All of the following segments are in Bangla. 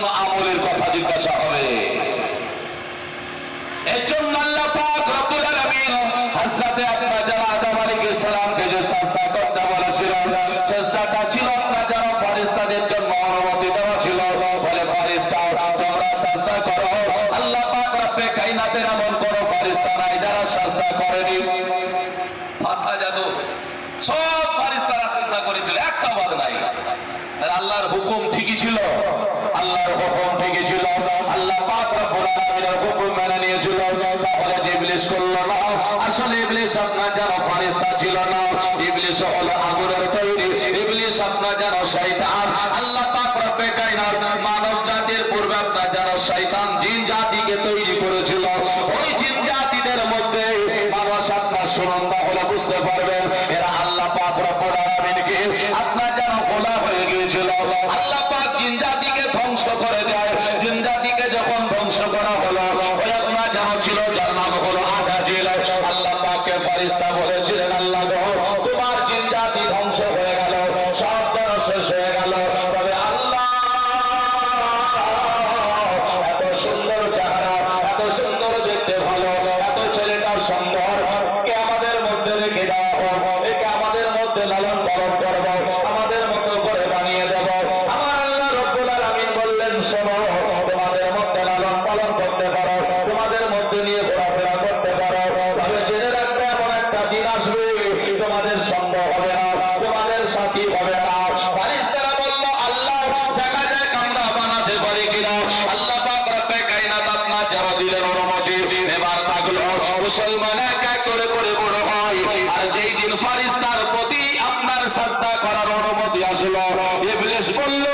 জন্য আমলের কথা জিজ্ঞাসা হবে। এর জন্য আল্লাহ পাক রব্বুল আলামিন হাজরাতে আপনা যারা আদম আলাইহিস সালামকে যে সাজদা করতে বলেছিলেন, সাজদাটা ছিল আপনা যারা ফেরেশতাদের জন্য অনুমতি দেওয়া ছিল। বলে ফেরেশতা তোমরা সাজদা করো। আল্লাহ পাক রব্বে কায়নাতের এমন কোন ফেরেশতা নাই যারা সাজদা করেনি। ফাসাজাদু সব ফেরেশতারা সাজদা করেছিল, একটা বাদ নাই। আল্লাহর হুকুম ঠিকই ছিল? আল্লাহর হুকুম ঠিকই ছিল আল্লাহ পাক রব্বুল আলামিনের হুকুম মেনে নিয়েছিল। তাহলে ইবলিস করল না, আসলে ইবলিস আপনার যেন ফারিস্তা ছিল না। ইবলিস হলো আগুনের তৈরি। ইবলিস আপনার যেন শয়তান। আল্লাহ পাক রব্বে কায়নাত মানব জাতির পূর্বে আপনার যেন শয়তান জিন জাতিকে তৈরি করেছিল। ওই জিন জাতিদের মধ্যে মানুষ আপনার সুনন্দা হলে বুঝতে পারবেন, এরা আল্লাহ পাক রব্বুল আলামিনকে আপনার যেন গোলা হয়ে গিয়েছিল। আল্লাহ পাক জিন জাতিকে ধ্বংস করা হলো। ওই আপনার ছিল, যার নাম হলো আজাজিল। আল্লাহ পাককে ফারিস্তা বলেছিলেন, আল্লাহ গো, তোমার জিন ধ্বংস হয়ে গেল? সব শেষ হয়ে গেল। তবে আল্লাহ এত সুন্দর চেহারা, এত সুন্দর দেখতে ভালো, এত ছেলেটা সুন্দর। কে আমাদের মধ্যে রেখে দেওয়া হোক একে আমাদের মধ্যে লালন পালন করব আমাদের মতো করে বানিয়ে দেব। আমার আল্লাহ রব্বুল আলামিন বললেন, শোনো দিন আসবে তোমাদের সঙ্গ হবে না, তোমাদের সাথী হবে না। ফারিস্তারা বলল, আল্লাহ দেখা যায় আমরা বানাতে পারি কিনা। আল্লাহ পাক রব্বে কায়নাত আপনার যারা দিলেন অনুমতি। এবার থাকল মুসলমান এক এক করে করে বড় হয়। আর যেই দিন ফারিস্তার প্রতি আপনার শ্রদ্ধা করার অনুমতি আসলো, ইবলিস বলল,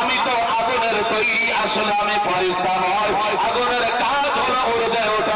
আমি তো আগুনের তৈরি, আসলে আমি ফারিস্তা নয়। আগুনের কাজ হলো উড়ে ওঠা